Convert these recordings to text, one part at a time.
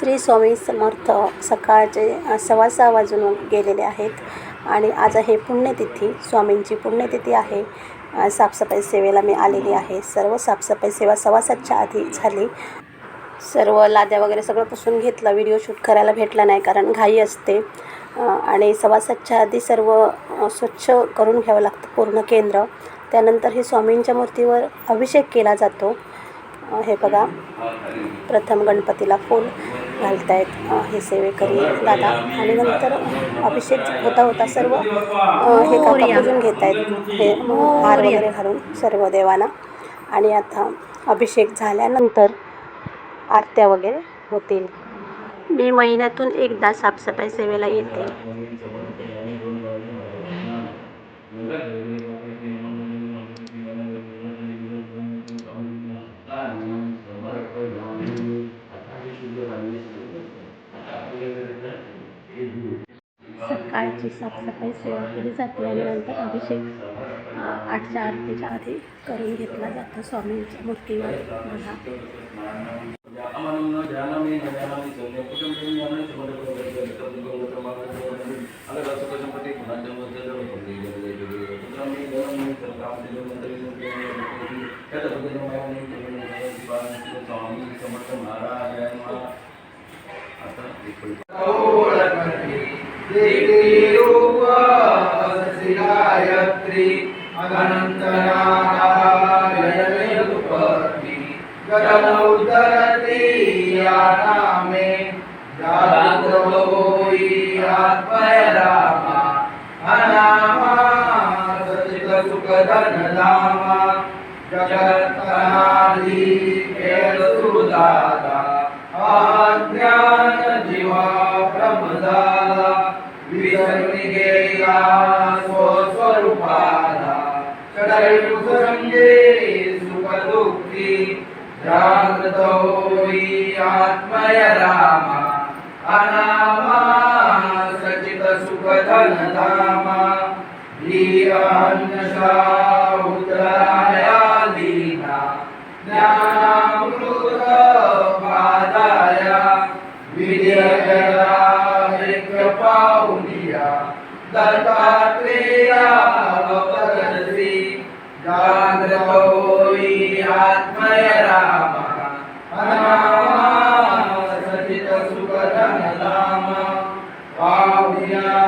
श्री स्वामी समर्थ सकाळचे सव्वा सहा वाजून गेलेले आहेत. आणि आज आहे पुण्यतिथी. स्वामींची पुण्यतिथी आहे. साफसफाई सेवेला मी आलेली आहे. सर्व साफसफाई सेवा सव्वा सातच्या आधी झाली. सर्व लाद्या वगैरे सगळं पुसून घेतलं. व्हिडिओ शूट करायला भेटला नाही कारण घाई असते. आणि सव्वा सातच्या आधी सर्व स्वच्छ करून घ्यावं लागतं पूर्ण केंद्र. त्यानंतर हे स्वामींच्या मूर्तीवर अभिषेक केला जातो. हे बघा. प्रथम गणपतीला फूल. घालतायत हे सेवेकरी दादा. आणि नंतर अभिषेक होता होता सर्व हे काका पूजून घेत आहेत हे हार वगैरे घालून सर्व देवांना. आणि आता अभिषेक झाल्यानंतर आरत्या वगैरे होतील. मी महिन्यातून एकदा साफसफाई सेवेला येते. सकाळची साफसफाई सेवा केली जाते आणि नंतर अभिषेक आठच्या आरतीच्या आधी करून घेतला जातो स्वामींच्या मूर्तीवर बघा आता जगत्तनादि सुदाता अज्ञान जीवा प्रमदाला गेला स्वस्वरूपाला षडैकुसंगे सुख दुःखी जागृत पाहुनिया दत्तात्रेया अवतरसी जागृत आत्मय रामा अनामा सचित सुख धनधामा पाहुनिया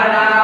para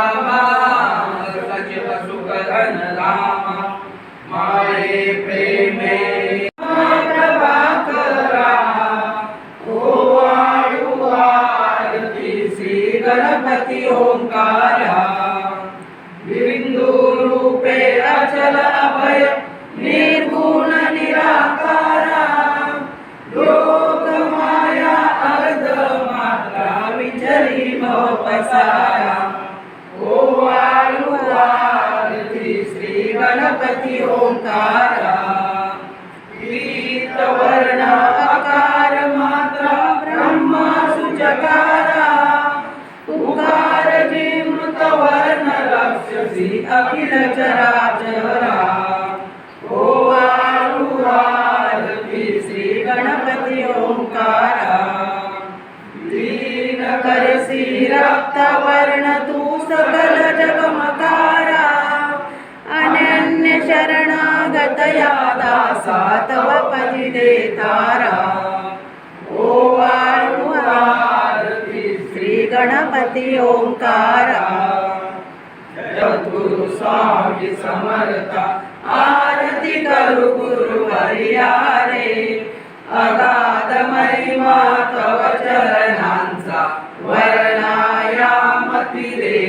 ओंकारा पीत वर्ण आकार मात्रा ब्रह्मा सुचकारा. उकार मृत वर्ण राक्षसी अखिल चराचरा. ओ वाळू आरती श्री गणपती ओंकारा. दीन करसी रक्त वर्ण तू सकल जगमकारा शरणागत या पदी श्री गणपती ओंकारा जगद्गुरु स्वामी समर्थ आरती करू गुरु हरियारे अगाध महिमा तव चरणांचा वर्णाया मती रे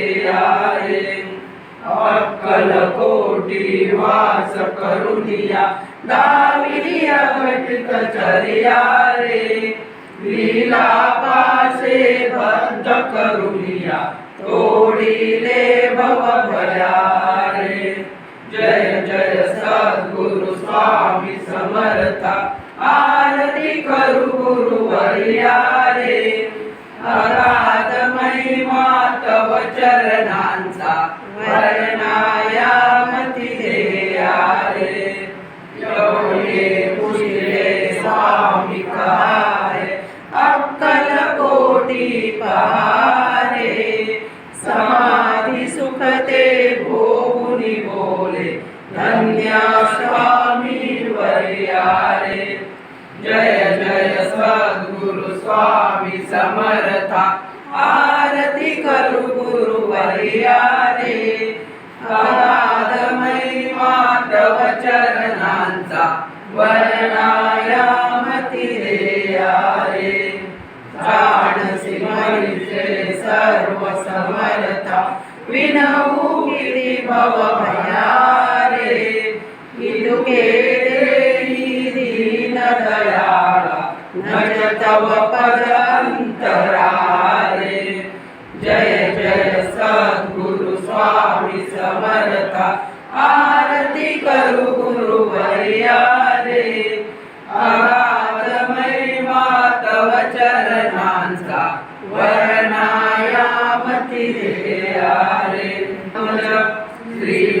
अक्कल कोटी वास करुनिया दाविया घटित चरिया रे. लीला पासे बद्ध करुनिया तोडिले भव भया रे जय जय सद्गुरु स्वामी समर्था आरती करू गुरु वर्या रे अगाध महिमा तव चरण पहारे अक्कल कोटी पहारे समाधी सुखते भोगुनी बोले धन्या स्वामी वर्यारे। जय जय सद्गुरु स्वामी समर्था आरती करू गुरु वर्यारे। अगाध महिमा तव चरणांचा वर विनवू गिरी भव भयारे इदुके दीन दयाळा नज तव पद अंतरारे जय जय सद्गुरु स्वामी समर्था आरती करू गुरु रे अगाध महिमा चरणांचा श्री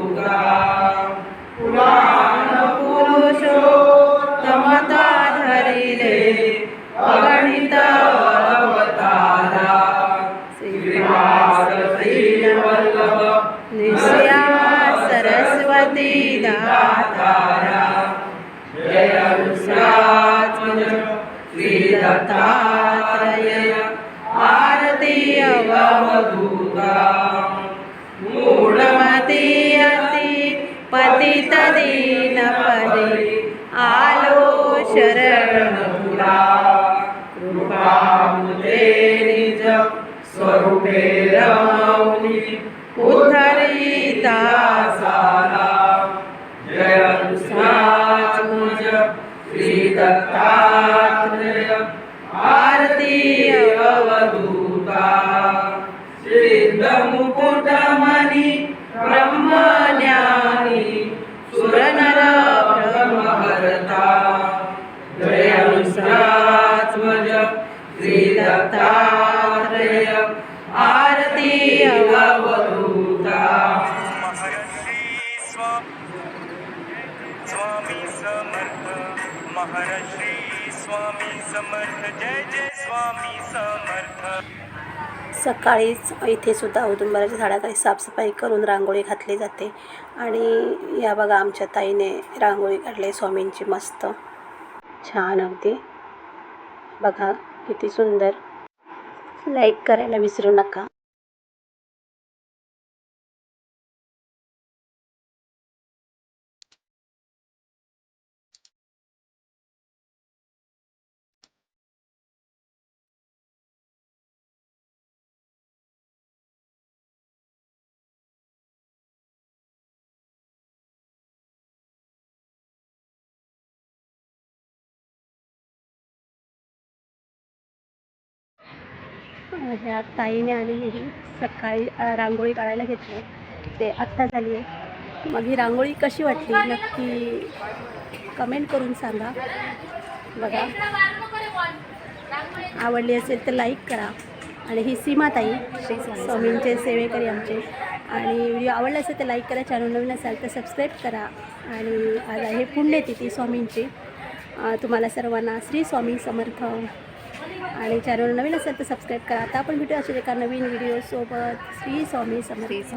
शरण तुला कृपा निज स्वरूपे रमौनी उद्धरिता सारा। जय अनुसात्मज श्री दत्तात्रय आरती अवधूता। सिद्ध मुकुटमणि स्वामी समर्थ महर्षी स्वामी समर्थ जय जय स्वामी समर्थ. सकाळीच इथे सुद्धा औदुंबराच्या झाडाखाली साफसफाई करून रांगोळी घातली जाते. आणि या बघा आमच्या ताईने रांगोळी काढली स्वामींची मस्त. छान अगदी. बघा किती सुंदर. लाईक करायला विसरू नका. ह्या ताईने आणि मी सकाळी रांगोळी काढायला घेतली. ते आत्ता झाली आहे. मग ही रांगोळी कशी वाटली? नक्की कमेंट करून सांगा. बघा. आवडली असेल तर लाईक करा. आणि ही सीमाताई श्री स्वामींचे सेवेकरी आमचे. आणि व्हिडिओ आवडला असेल तर लाईक करा. चॅनल नवीन असाल तर सबस्क्राईब करा. आणि आज आहे पुण्यतिथी स्वामींची तुम्हाला सर्वांना श्री स्वामी समर्थ. आणि चॅनल नवीन असेल तर सबस्क्राईब करा. आता आपण भेटू असेल एका नवीन व्हिडिओसोबत श्री स्वामी समर्थ.